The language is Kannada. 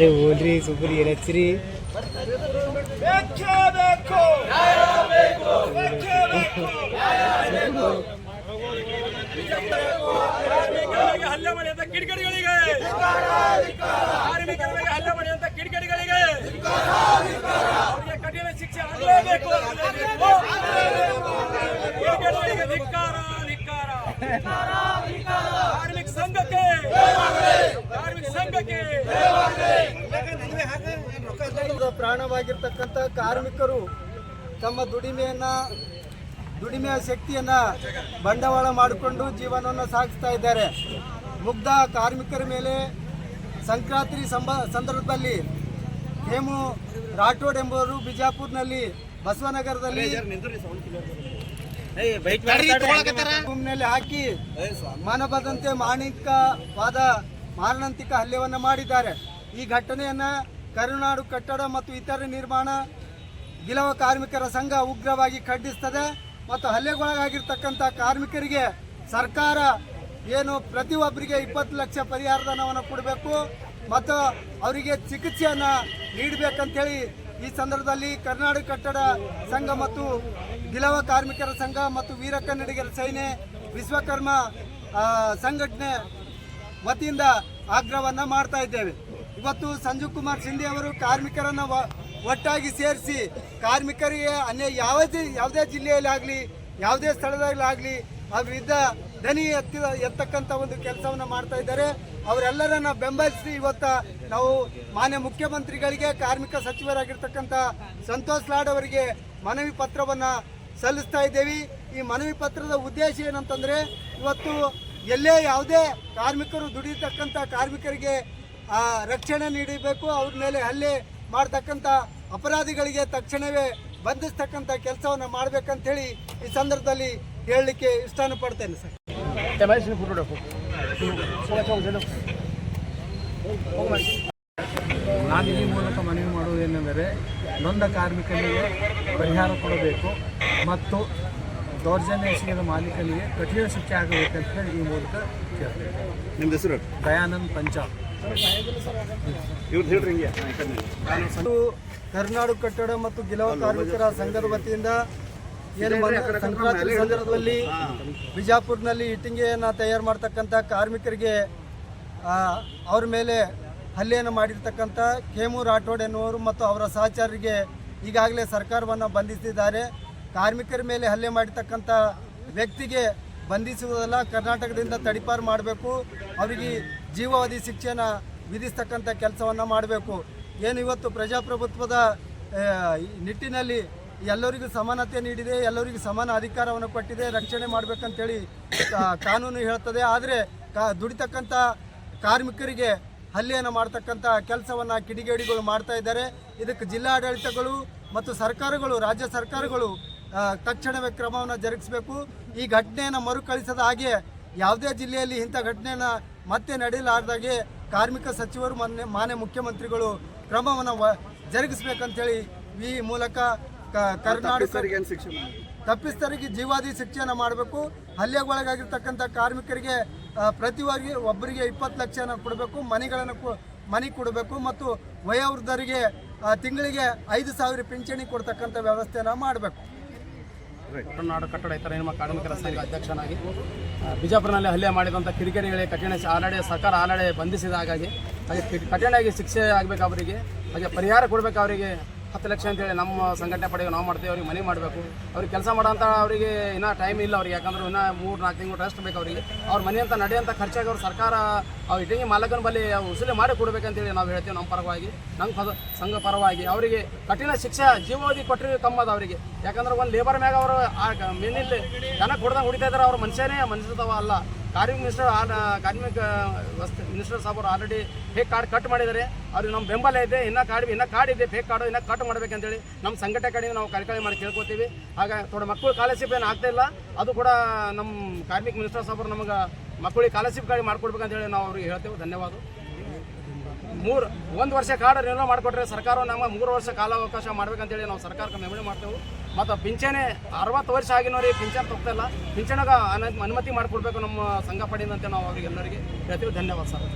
ಅರೆ ಹೋಲ್ರಿ ಸುಬ್ರಿ ಏನ್ ಹಚ್ಚಿರಿ ಹಲ್ಲೆ ಮಾಡಿದಂತ ಕಿಡಿಗಡಿಗಳಿಗೆ ಕಾರ್ಮಿಕರ ಮೇಲೆ ಹಲ್ಲೆ ಮಾಡಿದಂತ ಕಿಡಿಗೇಡಿಗಳಿಗೆ ಅವರಿಗೆ ಶಿಕ್ಷೆ ಆಗಲೇಬೇಕು ಕಿಡಿಗಡಿಗಳಿಗೆ ಧಿಕ್ಕಾರ ಧಿಕ್ಕಾರ. ಕಾರ್ಮಿಕ ಸಂಘಕ್ಕೆ. ಸಂಘಕ್ಕೆ. ಪ್ರಾಣವಾಗಿರ್ತಕ್ಕಂಥ ಕಾರ್ಮಿಕರು ತಮ್ಮ ದುಡಿಮೆಯನ್ನ ದುಡಿಮೆಯ ಶಕ್ತಿಯನ್ನ ಬಂಡವಾಳ ಮಾಡಿಕೊಂಡು ಜೀವನವನ್ನು ಸಾಗಿಸ್ತಾ ಇದ್ದಾರೆ. ಮುಗ್ಧ ಕಾರ್ಮಿಕರ ಮೇಲೆ ಸಂಕ್ರಾಂತಿ ಸಂಬ ಸಂದರ್ಭದಲ್ಲಿ ಹೇಮು ರಾಠೋಡ್ ಎಂಬುವರು ಬಿಜಾಪುರ್ನಲ್ಲಿ ಬಸವನಗರದಲ್ಲಿ ಭೂಮಿನಲ್ಲಿ ಹಾಕಿ ಮನಬದಂತೆ ಮಾಣಿಕವಾದ ಮಾರಣಾಂತಿಕ ಹಲ್ಲೆವನ್ನು ಮಾಡಿದ್ದಾರೆ. ಈ ಘಟನೆಯನ್ನ ಕರುನಾಡು ಕಟ್ಟಡ ಮತ್ತು ಇತರ ನಿರ್ಮಾಣ ಗಿಲವ ಕಾರ್ಮಿಕರ ಸಂಘ ಉಗ್ರವಾಗಿ ಖಂಡಿಸ್ತದೆ ಮತ್ತು ಹಲ್ಲೆಗೊಳಗಾಗಿರ್ತಕ್ಕಂಥ ಕಾರ್ಮಿಕರಿಗೆ ಸರ್ಕಾರ ಏನು ಪ್ರತಿಯೊಬ್ಬರಿಗೆ ಇಪ್ಪತ್ತು ಲಕ್ಷ ಪರಿಹಾರಧನವನ್ನು ಕೊಡಬೇಕು ಮತ್ತು ಅವರಿಗೆ ಚಿಕಿತ್ಸೆಯನ್ನು ನೀಡಬೇಕಂತೇಳಿ ಈ ಸಂದರ್ಭದಲ್ಲಿ ಕರ್ನಾಟಕ ಕಟ್ಟಡ ಸಂಘ ಮತ್ತು ಗಿಲವ ಕಾರ್ಮಿಕರ ಸಂಘ ಮತ್ತು ವೀರ ಕನ್ನಡಿಗರ ಸೇನೆ ವಿಶ್ವಕರ್ಮ ಸಂಘಟನೆ ವತಿಯಿಂದ ಆಗ್ರಹವನ್ನು ಮಾಡ್ತಾ ಇದ್ದೇವೆ. ಇವತ್ತು ಸಂಜೀವ್ ಕುಮಾರ್ ಸಿಂಧಿ ಅವರು ಕಾರ್ಮಿಕರನ್ನ ಒಟ್ಟಾಗಿ ಸೇರಿಸಿ ಕಾರ್ಮಿಕರಿಗೆ ಅನ್ಯ ಯಾವುದೇ ಯಾವುದೇ ಜಿಲ್ಲೆಯಲ್ಲಿ ಆಗಲಿ ಯಾವುದೇ ಸ್ಥಳದಲ್ಲಿ ಆಗಲಿ ಅವ್ರ ವಿರುದ್ಧ ದನಿ ಎತ್ತಿದ ಎತ್ತಕ್ಕಂಥ ಒಂದು ಕೆಲಸವನ್ನು ಮಾಡ್ತಾ ಇದ್ದಾರೆ. ಅವರೆಲ್ಲರನ್ನ ಬೆಂಬಲಿಸಿ ಇವತ್ತ ನಾವು ಮಾನ್ಯ ಮುಖ್ಯಮಂತ್ರಿಗಳಿಗೆ, ಕಾರ್ಮಿಕ ಸಚಿವರಾಗಿರ್ತಕ್ಕಂಥ ಸಂತೋಷ್ ಲಾಡ್ ಅವರಿಗೆ ಮನವಿ ಪತ್ರವನ್ನು ಸಲ್ಲಿಸ್ತಾ ಇದ್ದೇವೆ. ಈ ಮನವಿ ಪತ್ರದ ಉದ್ದೇಶ ಏನಂತಂದರೆ, ಇವತ್ತು ಎಲ್ಲೇ ಯಾವುದೇ ಕಾರ್ಮಿಕರು ದುಡಿಯತಕ್ಕಂಥ ಕಾರ್ಮಿಕರಿಗೆ ರಕ್ಷಣೆ ನೀಡಬೇಕು, ಅವ್ರ ಮೇಲೆ ಹಲ್ಲೆ ಮಾಡ್ತಕ್ಕಂಥ ಅಪರಾಧಿಗಳಿಗೆ ತಕ್ಷಣವೇ ಬಂಧಿಸ್ತಕ್ಕಂಥ ಕೆಲಸವನ್ನು ಮಾಡ್ಬೇಕಂತೇಳಿ ಈ ಸಂದರ್ಭದಲ್ಲಿ ಹೇಳಲಿಕ್ಕೆ ಇಷ್ಟನ ಪಡ್ತೇನೆ ಸರ್. ನಾನು ಈ ಮೂಲಕ ಮನವಿ ಮಾಡುವುದೇನೆಂದರೆ ನೊಂದ ಕಾರ್ಮಿಕರಿಗೆ ಪರಿಹಾರ ಕೊಡಬೇಕು ಮತ್ತು ದೌರ್ಜನ್ಯ ಎಸಗಿದ ಮಾಲೀಕನಿಗೆ ಕಠಿಣ ಶಿಕ್ಷೆ ಆಗಬೇಕಂತ ಹೇಳಿ ಈ ಮೂಲಕ ನಿಮ್ದು ಹೆಸರು? ದಯಾನಂದ್ ಪಂಚಾಬ್ ಹೇಳ್ರಿ ಕರ್ನಾಟಕ ಕಟ್ಟಡ ಮತ್ತು ಗಿಲವ ಕಾರ್ಮಿಕರ ಸಂಘದ ವತಿಯಿಂದ ಏನು ಸಂಕ್ರಾಂತಿ ಸಂದರ್ಭದಲ್ಲಿ ಬಿಜಾಪುರ್ನಲ್ಲಿ ಇಟ್ಟಿಗೆಯನ್ನು ತಯಾರು ಮಾಡ್ತಕ್ಕಂಥ ಕಾರ್ಮಿಕರಿಗೆ ಅವ್ರ ಮೇಲೆ ಹಲ್ಲೆಯನ್ನು ಮಾಡಿರ್ತಕ್ಕಂಥ ಖೇಮು ರಾಠೋಡ್ ಎನ್ನುವರು ಮತ್ತು ಅವರ ಸಹಚಾರರಿಗೆ ಈಗಾಗಲೇ ಸರ್ಕಾರವನ್ನು ಬಂಧಿಸಿದ್ದಾರೆ. ಕಾರ್ಮಿಕರ ಮೇಲೆ ಹಲ್ಲೆ ಮಾಡಿರ್ತಕ್ಕಂಥ ವ್ಯಕ್ತಿಗೆ ಬಂಧಿಸುವುದಲ್ಲ ಕರ್ನಾಟಕದಿಂದ ತಡಿಪಾರು ಮಾಡಬೇಕು. ಅವರಿಗೆ ಜೀವಾವಧಿ ಶಿಕ್ಷೆನ ವಿಧಿಸ್ತಕ್ಕಂಥ ಕೆಲಸವನ್ನು ಮಾಡಬೇಕು. ಏನು ಇವತ್ತು ಪ್ರಜಾಪ್ರಭುತ್ವದ ನಿಟ್ಟಿನಲ್ಲಿ ಎಲ್ಲರಿಗೂ ಸಮಾನತೆ ನೀಡಿದೆ, ಎಲ್ಲರಿಗೂ ಸಮಾನ ಅಧಿಕಾರವನ್ನು ಕೊಟ್ಟಿದೆ, ರಕ್ಷಣೆ ಮಾಡಬೇಕಂತೇಳಿ ಕಾನೂನು ಹೇಳ್ತದೆ ಆದರೆ ಕಾ, ದುಡಿತಕ್ಕಂಥ ಕಾರ್ಮಿಕರಿಗೆ ಹಲ್ಲೆಯನ್ನು ಮಾಡ್ತಕ್ಕಂಥ ಕೆಲಸವನ್ನು ಕಿಡಿಗೇಡಿಗಳು ಮಾಡ್ತಾ ಇದ್ದಾರೆ. ಇದಕ್ಕೆ ಜಿಲ್ಲಾಡಳಿತಗಳು ಮತ್ತು ಸರ್ಕಾರಗಳು, ರಾಜ್ಯ ಸರ್ಕಾರಗಳು ತಕ್ಷಣವೇ ಕ್ರಮವನ್ನು ಜರುಗಿಸಬೇಕು. ಈ ಘಟನೆಯನ್ನು ಮರುಕಳಿಸದ ಹಾಗೆ ಯಾವುದೇ ಜಿಲ್ಲೆಯಲ್ಲಿ ಇಂಥ ಘಟನೆಯನ್ನು ಮತ್ತೆ ನಡೆಯಲಾರ್ದಾಗೆ ಕಾರ್ಮಿಕ ಸಚಿವರು ಮಾನ್ಯ ಮಾನ್ಯ ಮುಖ್ಯಮಂತ್ರಿಗಳು ಕ್ರಮವನ್ನು ಜರುಗಿಸ್ಬೇಕಂತೇಳಿ ಈ ಮೂಲಕ ಕರ್ನಾಟಕ ಶಿಕ್ಷಣ ಶಿಕ್ಷೆ ತಪ್ಪಿಸ್ತರಿಗೆ ಜೀವಾದಿ ಶಿಕ್ಷೆಯನ್ನು ಮಾಡಬೇಕು. ಹಲ್ಲೆಗೊಳಗಾಗಿರ್ತಕ್ಕಂಥ ಕಾರ್ಮಿಕರಿಗೆ ಪ್ರತಿವಾಗಿ ಒಬ್ಬರಿಗೆ ಇಪ್ಪತ್ತು ಲಕ್ಷನ ಕೊಡಬೇಕು. ಮನೆಗಳನ್ನು ಕೊ ಮನೆ ಕೊಡಬೇಕು. ಮತ್ತು ವಯೋವೃದ್ಧರಿಗೆ ತಿಂಗಳಿಗೆ ಐದು ಸಾವಿರ ಪಿಂಚಣಿ ಕೊಡ್ತಕ್ಕಂಥ ವ್ಯವಸ್ಥೆಯನ್ನು ಮಾಡಬೇಕು. ಕರ್ನಾಟಕ ಕಟ್ಟಡ ಇತರ ನಿಮ್ಮ ಕಾರ್ಮಿಕರ ಸಂಘ ಅಧ್ಯಕ್ಷನಾಗಿ ಬಿಜಾಪುರನಲ್ಲಿ ಹಲ್ಲೆ ಮಾಡಿದಂಥ ಕಿಡಿಗೇಡಿಗಳಿಗೆ ಕಠಿಣ ಆಲ್ರೆಡಿ ಸರ್ಕಾರ ಆಲ್ರೆಡಿ ಬಂಧಿಸಿದ ಹಾಗಾಗಿ ಹಾಗೆ ಕಠಿಣವಾಗಿ ಶಿಕ್ಷೆ ಆಗಬೇಕು ಅವರಿಗೆ, ಹಾಗೆ ಪರಿಹಾರ ಕೊಡಬೇಕು ಅವರಿಗೆ ಹತ್ತು ಲಕ್ಷ ಅಂತೇಳಿ ನಮ್ಮ ಸಂಘಟನೆ ಪಡೆಗೆ ನಾವು ಮಾಡ್ತೀವಿ, ಅವ್ರಿಗೆ ಮನೆ ಮಾಡಬೇಕು. ಅವ್ರಿಗೆ ಕೆಲಸ ಮಾಡೋಂಥ ಅವರಿಗೆ ಇನ್ನೂ ಟೈಮ್ ಇಲ್ಲ ಅವ್ರಿಗೆ, ಯಾಕಂದ್ರೆ ಇನ್ನೂ ಮೂರು, ನಾಲ್ಕು ತಿಂಗಳು ರೆಸ್ಟ್ ಬೇಕು ಅವರಿಗೆ. ಅವ್ರ ಮನೆ ಅಂತ ನಡೆಯೋಂಥ ಖರ್ಚಾಗಿ ಅವ್ರ ಸರ್ಕಾರ, ಅವ್ರು ಇಟ್ಟಿಗೆ ಮಾಲಕನ ಬಳಿ ಉಸುಲಿ ಮಾಡಿ ಕೊಡ್ಬೇಕಂತೇಳಿ ನಾವು ಹೇಳ್ತೀವಿ ನಮ್ಮ ಪರವಾಗಿ. ನಮ್ಮ ಪದ, ಸಂಘ ಪರವಾಗಿ ಅವರಿಗೆ ಕಠಿಣ ಶಿಕ್ಷೆ ಜೀವಾವಧಿ ಕೊಟ್ಟರೆ ಕಮ್ಮದ ಅವರಿಗೆ. ಯಾಕಂದ್ರೆ ಒಂದು ಲೇಬರ್ ಮ್ಯಾಗ ಅವರು ಮೇನಿಲ್ಲಿ ಜನ ಕೊಡ್ದಂಗೆ ಹೊಡಿತಾ ಇದ್ದಾರೆ ಅವ್ರ ಮನುಷ್ಯನೇ ಮನುಷ್ಯತವ ಅಲ್ಲ. ಕಾರ್ಮಿಕ ಮಿನಿಸ್ಟರ್ ಕಾರ್ಮಿಕ ವ್ಯವಸ್ಥೆ ಮಿನಿಸ್ಟರ್ ಸಾಹೇಬರು ಆಲ್ರೆಡಿ ಫೇಕ್ ಕಾರ್ಡ್ ಕಟ್ ಮಾಡಿದ್ದಾರೆ. ಅವ್ರಿಗೆ ನಮ್ಮ ಬೆಂಬಲ ಇದೆ. ಇನ್ನೂ ಕಾರ್ಡ್ ಇನ್ನೂ ಕಾರ್ಡ್ ಇದೆ ಫೇಕ್ ಕಾರ್ಡು ಇನ್ನೂ ಕಟ್ ಮಾಡಬೇಕಂತೇಳಿ ನಮ್ಮ ಸಂಘಟನೆ ಕಡೆಯಿಂದ ನಾವು ಕಾರ್ಯಕ್ರಮ ಮಾಡಿ ಕೇಳ್ಕೊತೀವಿ. ಆಗ ಥೋಡೆ ಮಕ್ಕಳು ಸ್ಕಾಲರ್ಶಿಪ್ ಏನು ಆಗ್ತಾ ಇಲ್ಲ. ಅದು ಕೂಡ ನಮ್ಮ ಕಾರ್ಮಿಕ ಮಿನಿಸ್ಟರ್ ಸಾಹೇಬರು ನಮಗೆ ಮಕ್ಕಳಿಗೆ ಸ್ಕಾಲರ್ಶಿಪ್ ಗಾಡಿ ಮಾಡಿಕೊಡ್ಬೇಕಂತೇಳಿ ನಾವು ಅವ್ರಿಗೆ ಹೇಳ್ತೇವೆ. ಧನ್ಯವಾದ. ಮೂರು, ಒಂದು ವರ್ಷ ಕಾರ್ಡ್ ರಿನ್ಯೂ ಮಾಡಿಕೊಟ್ರೆ ಸರ್ಕಾರ ನಮಗೆ ಮೂರು ವರ್ಷ ಕಾಲಾವಕಾಶ ಮಾಡ್ಬೇಕಂತೇಳಿ ನಾವು ಸರ್ಕಾರಕ್ಕೆ ಮೆಮಣಿ ಮಾಡ್ತೇವೆ. ಮತ್ತು ಪಿಂಚಣಿ ಅರವತ್ತು ವರ್ಷ ಆಗಿನವ್ರಿಗೆ ಪಿಂಚಣಿ ತೊಗ್ತಾಯಿಲ್ಲ ಪಿಂಚಣಿಗೆ ಅನುಮತಿ ಮಾಡಿಕೊಡ್ಬೇಕು ನಮ್ಮ ಸಂಘ ಪಡೆಯಿಂದ ನಾವು ಅವ್ರಿಗೆ ಎಲ್ಲರಿಗೆ ಹೇಳ್ತೀವಿ ಧನ್ಯವಾದ ಸರ್.